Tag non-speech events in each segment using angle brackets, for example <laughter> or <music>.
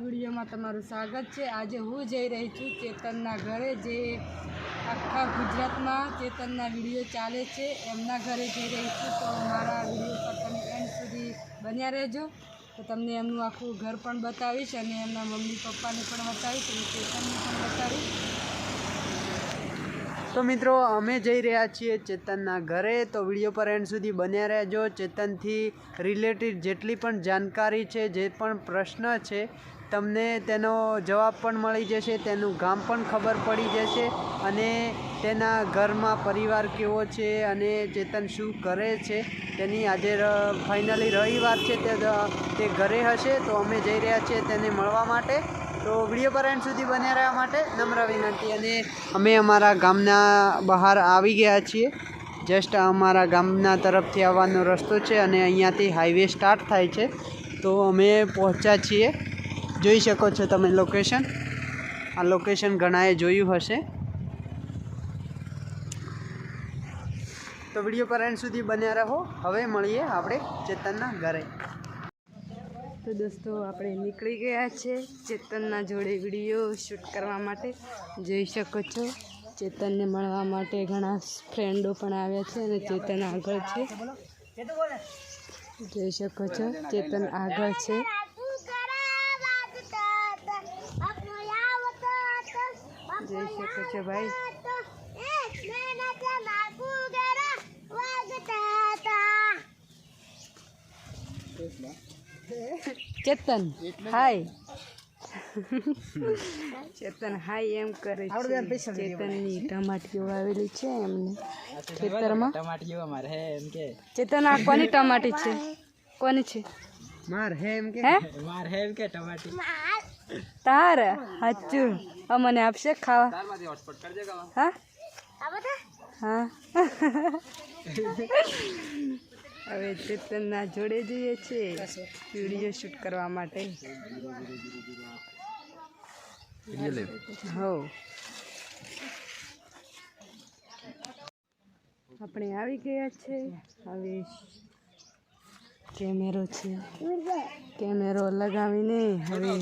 વિડીયોમાં તમારું સ્વાગત છે. આજે હું જઈ રહી છું ચેતનના ઘરે, જે આખા ગુજરાતમાં ચેતનના વીડિયો ચાલે છે. એમના ઘરે જઈ રહી છું, તો મારા વીડિયો પર તમે એન્ડ સુધી બન્યા રહેજો. તો તમને એમનું આખું ઘર પણ બતાવીશ અને એમના મમ્મી પપ્પાને પણ બતાવીશ અને ચેતનને પણ બતાવીશ. તો મિત્રો, અમે જઈ રહ્યા છીએ ચેતનના ઘરે. તો વીડિયો પર એન્ડ સુધી બન્યા રહેજો. ચેતનથી રિલેટેડ જેટલી પણ જાણકારી છે, જે પણ પ્રશ્ન છે, તમને તેનો જવાબ પણ મળી જશે, તેનું ગામ પણ ખબર પડી જશે અને તેના ઘરમાં પરિવાર કેવો છે અને ચેતન શું કરે છે તેની આજે ફાઇનલી રવિવાર છે તે ઘરે હશે. તો અમે જઈ રહ્યા છીએ તેને મળવા માટે. તો વીડિયો પર એન્ડ સુધી બન્યા રહેવા માટે નમ્ર વિનંતી અને અમે અમારા ગામના બહાર આવી ગયા છીએ. જસ્ટ અમારા ગામના તરફથી આવવાનો રસ્તો છે અને અહીંયાથી હાઈવે સ્ટાર્ટ થાય છે. તો અમે પહોંચ્યા છીએ. જોઈ શકો છો તમે લોકેશન આ લોકેશન ઘણાએ જોયું હશે. તો વીડિયો પર એન્ડ સુધી બન્યા રહો. હવે મળીએ આપણે ચેતનના ઘરે. તો દોસ્તો, આપણે નીકળી ગયા છે ચેતનના જોડે વીડિયો શૂટ કરવા માટે. જોઈ શકો છો, ચેતનને મળવા માટે ઘણા ફ્રેન્ડો પણ આવ્યા છે અને ચેતન આગળ છે. જોઈ શકો છો, ચેતન આગળ છે. જોઈ શકો છો ભાઈ. ચેતન હાય. <laughs> ચેતન હાય એમ કરે છે. ચેતનની ટમાટીઓ આવેલી છે એમને. ખેતરમાં? ટમાટીઓ અમારે હે એમ કે. ચેતન આ કોની ટમાટી છે? કોની છે? માર હે એમ કે? માર હે એમ કે ટમાટી. તાર? હાચુ. આ મને આપશે ખાવા. હા? હા. <laughs> હવે ચેતનના જોડે જઈએ છીએ. વીડિયો શૂટ કરવા માટે. હો. આપણે આવી ગયા છે. હવે કેમેરો છે. કેમેરો લગાવીને હવે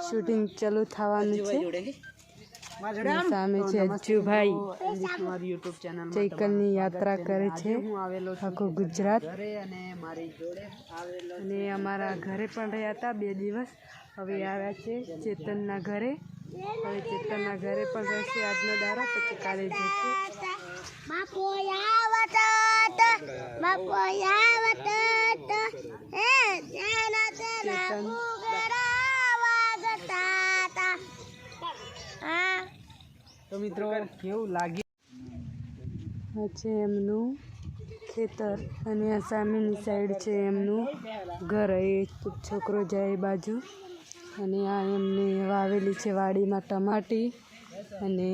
શૂટિંગ ચાલુ થવાનું છે. સામે છે અજ્જુભાઈ મારી ચૈકલની યાત્રા કરે છે હું આવેલો છું આખું ગુજરાત. ઘરે અને મારી જોડે આવેલો અને અમારા ઘરે પણ રહ્યા હતા બે દિવસ. હવે આવ્યા છે ચેતનના ઘરે. હવે ચેતનના ઘરે પણ રહેશે આજનો દારો પછી કાલે જશે ચેતન. તો મિત્રો કેવું લાગ્યું છે એમનું ખેતર અને આ સામેની સાઈડ છે એમનું ઘર. એ છોકરો જાય બાજુ અને આ એમને વાવેલી છે વાડીમાં ટમાટી અને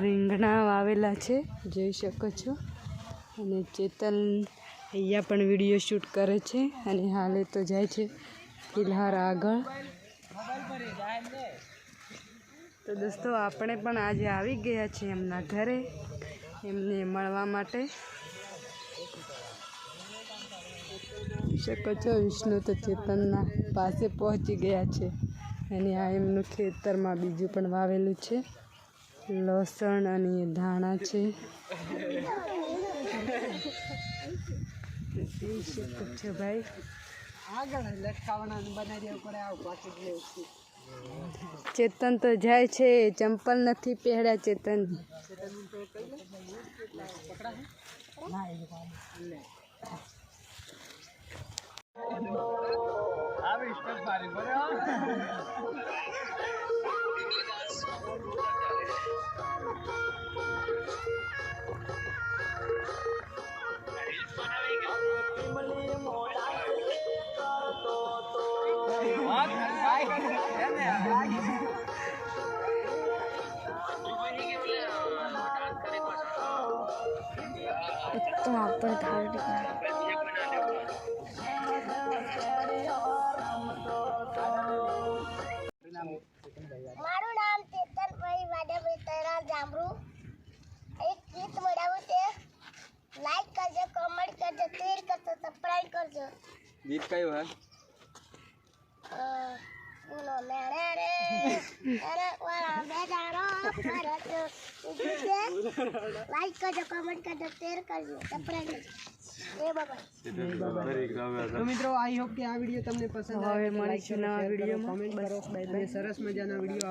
રીંગણા વાવેલા છે. જોઈ શકો છો. અને ચેતન અહીંયા પણ વીડિયો શૂટ કરે છે અને હાલે તો જાય છે ફિલહાલ આગળ. તો દોસ્તો, આપણે પણ આજે આવી ગયા છીએ એમના ઘરે, એમને મળવા માટે. શકો છો, વિષ્ણુ તો ચેતનના પાસે પહોંચી ગયા છે. અને આ એમનું ખેતરમાં બીજું પણ વાવેલું છે. લસણ અને ધાણા છે. ભાઈ. આગળ લટકાવવાના બનાવી પડે, આવું પાછું લેવું છું ચેતન તો જાય છે ચંપલ નથી પહેર્યા ચેતન. આવી તો આપણે ધાર મારું નામ ચેતનભાઈ વાડાભાઈ તૈરાર જામરુ. એક ગીત બનાવ્યું છે. લાઈક કરજો કમેન્ટ કરજો શેર કરજો સબસ્ક્રાઇબ કરજો. ગીત કયું હે? અરે વાળા બેજારો પરત બીજું છે? લાઈક કરજો કમેન્ટ કરજો શેર કરજો સબસ્ક્રાઇબ એ બાબા. તો મિત્રો આઈ હોપ કે આ વીડિયો તમને પસંદ આવે મળીશું નવા નવા share કરો, બાય બાય સરસ મજાના વીડિયો